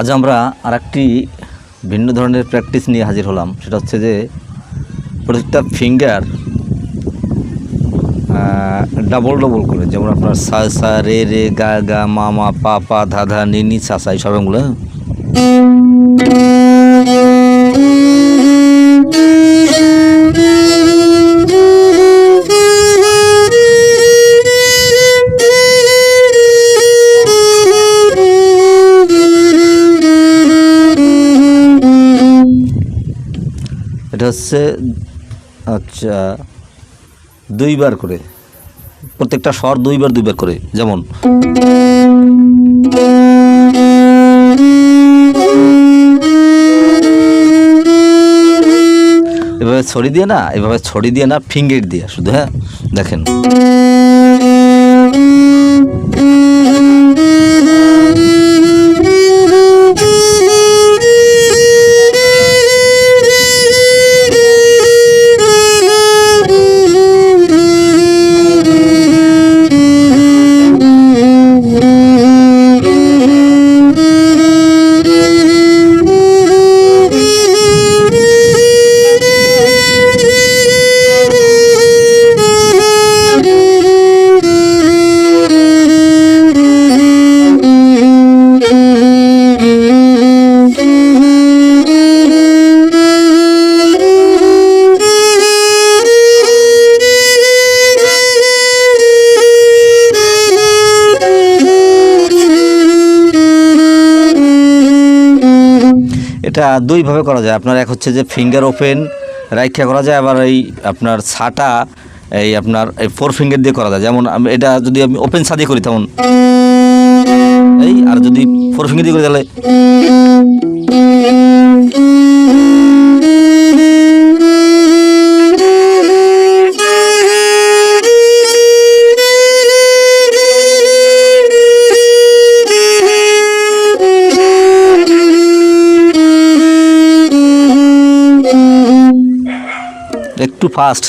আজ আমরা আর একটি ভিন্ন ধরনের প্র্যাকটিস নিয়ে হাজির হলাম। সেটা হচ্ছে যে প্রত্যেকটা ফিঙ্গার ডাবল ডবল করে। যেমন আপনার সা সা, রে রে, গা গা, মা মা, পা পা, ধা ধা, নি নি, সা সা, এই সবগুলো এটা হচ্ছে আচ্ছা দুইবার করে। প্রত্যেকটা স্বর দুইবার দুইবার করে, যেমন। এভাবে ছড়ি দিয়ে না, এভাবে ছড়ি দিয়ে না, ফিঙ্গের দিয়ে, শুধু হ্যাঁ দেখেন। এটা দুইভাবে করা যায়। আপনার এক হচ্ছে যে ফিঙ্গার ওপেন রাইখা করা যায়, আবার এই আপনার ছাটা এই আপনার এই ফোর ফিঙ্গার দিয়ে করা যায়। যেমন আমি এটা যদি আমি ওপেন ছাদি করি, তেমন। এই, আর যদি ফোর ফিঙ্গার দিয়ে করি, তাহলে একটু ফাস্ট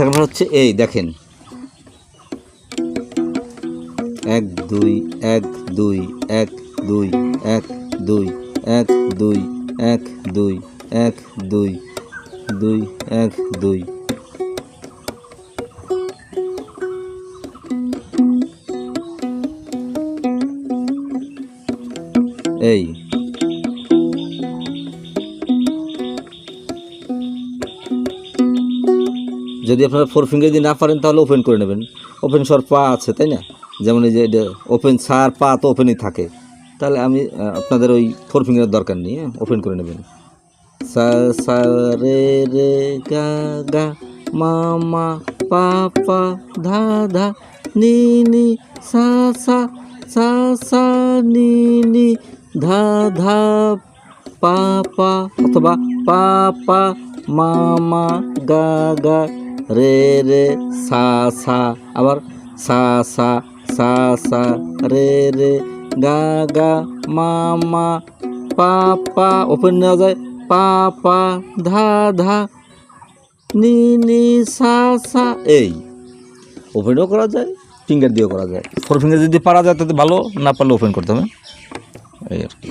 সেকেন্ড হচ্ছে এই, দেখেন। এক, দুই এক দুই এক দুই এক দুই এক দুই এক দুই এক, দুই দুই, এক, দুই। এই। যদি আপনারা ফোর ফিঙ্গার দিয়ে না পারেন, তাহলে ওপেন করে নেবেন। ওপেন সর পা আছে, তাই না? যেমন এই যে ওপেন সার পা তো ওপেনই থাকে। তাহলে আমি আপনাদের ওই ফোর ফিঙ্গারের দরকার নেই হ্যাঁ? ওপেন করে নেবেন। সা, রে রে, গা গা, মা মা, পা পা, ধা ধা, নি নি, সা সা সা সা, নি নি, ধা ধা, পা পা, অথবা পা পা, মা মা, গা গা রে রে, সা সা আবার সা সা সা সা, রে রে, গা গা, মা মা, পা পা, ওপেন নেওয়া যায়, পা পা, ধা ধা, নি নি, সা সা, এই, ওপেনও করা যায়, ফিঙ্গার দিয়েও করা যায়, ফোর ফিঙ্গার যদি পারা যায় তাতে ভালো, না পারলে ওপেন করতে হবে, এই আর কি।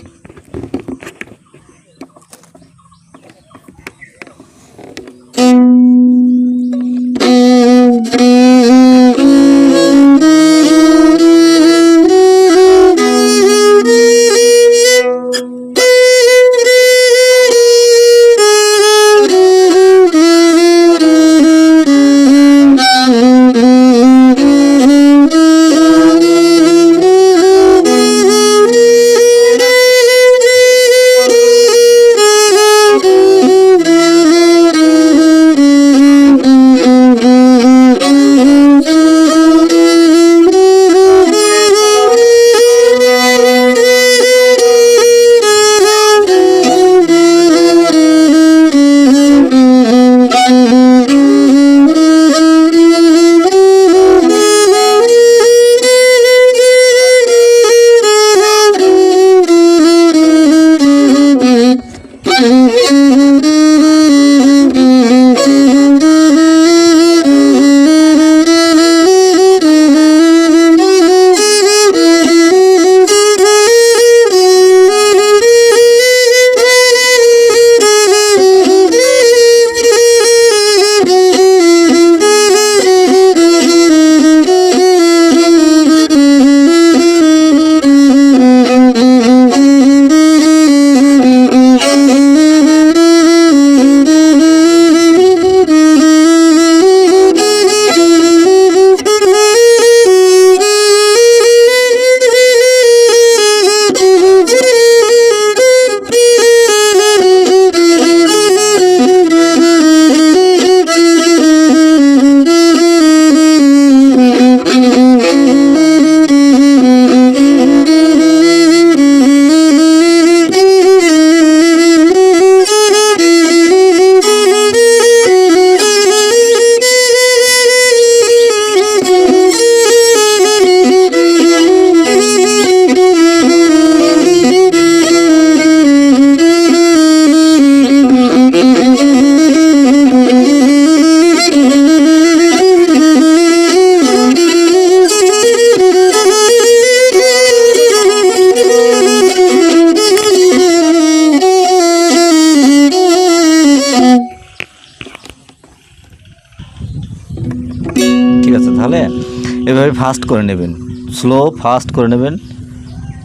এভাবে ফাস্ট করে নেবেন। স্লো ফাস্ট করে নেবেন।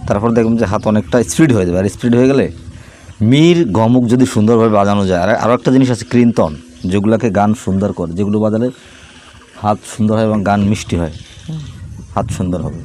তারপর দেখবেন যে হাত অনেকটা স্পিড হয়ে যাবে। আর স্পিড হয়ে গেলে মির গমক যদি সুন্দরভাবে বাজানো যায়, আর আরও একটা জিনিস আছে কৃন্তন যেগুলোকে গান সুন্দর করে। যেগুলো বাজালে হাত সুন্দর হয় এবং গান মিষ্টি হয়। হাত সুন্দর হবে।